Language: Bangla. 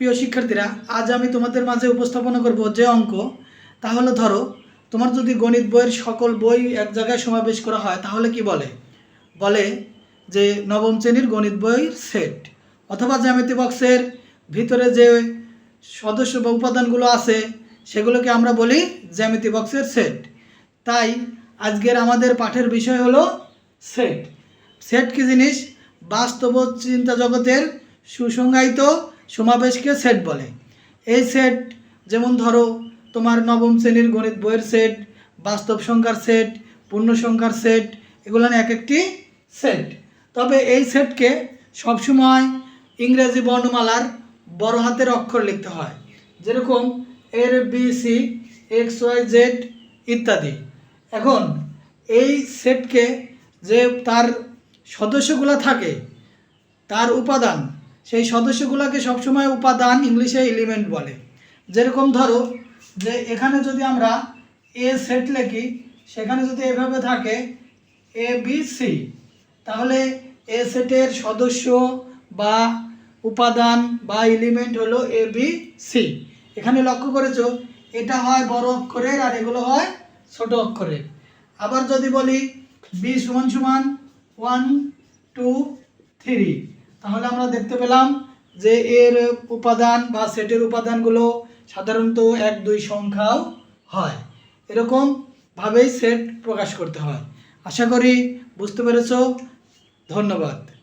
প্রিয় শিক্ষার্থীরা, আজ আমি তোমাদের মাঝে উপস্থাপনা করব যে অঙ্ক। তাহলে ধরো, তোমার যদি গণিত বইয়ের সকল বই এক জায়গায় সমাবেশ করা হয়, তাহলে কি বলে? বলে যে নবম শ্রেণির গণিত বইয়ের সেট। অথবা জ্যামিতি বক্সের ভিতরে যে সদস্য বা উপাদানগুলো আছে, সেগুলোকে আমরা বলি জ্যামিতি বক্সের সেট। তাই আজকের আমাদের পাঠের বিষয় হলো সেট। সেট কি জিনিস? বাস্তব চিন্তা জগতের সুসংজ্ঞায়িত সমাবেশকে সেট বলে। এই সেট যেমন ধরো, তোমার নবম শ্রেণির গণিত বইয়ের সেট বাস্তব সংখ্যার সেট পূর্ণ সংখ্যার সেট এগুলো এক একটি সেট তবে এই সেটকে সবসময় ইংরেজি বর্ণমালার বড় হাতের অক্ষর লিখতে হয়। যেরকম A, B, C, X, Y, Z ইত্যাদি। এখন এই সেটকে যে তার সদস্যগুলো থাকে, তার উপাদান সেই সদস্যগুলোকে সবসময় উপাদান ইংলিশে এলিমেন্ট বলে। যেরকম ধরো যে এখানে যদি আমরা এ সেট লিখি, সেখানে যদি এভাবে থাকে এ বি সি তাহলে এ সেটের সদস্য বা উপাদান বা এলিমেন্ট হলো এ বি সি এখানে লক্ষ্য করেছ, এটা হয় বড় অক্ষরের আর এগুলো হয় ছোট অক্ষরের। আবার যদি বলি বি সমান সমান ওয়ান টু থ্রি তাহলে আমরা দেখতে পেলাম যে এর উপাদান বা সেটের উপাদানগুলো সাধারণত এক, দুই সংখ্যাও হয়। এরকম ভাবেই সেট প্রকাশ করতে হয়। আশা করি বুঝতে পেরেছ। ধন্যবাদ।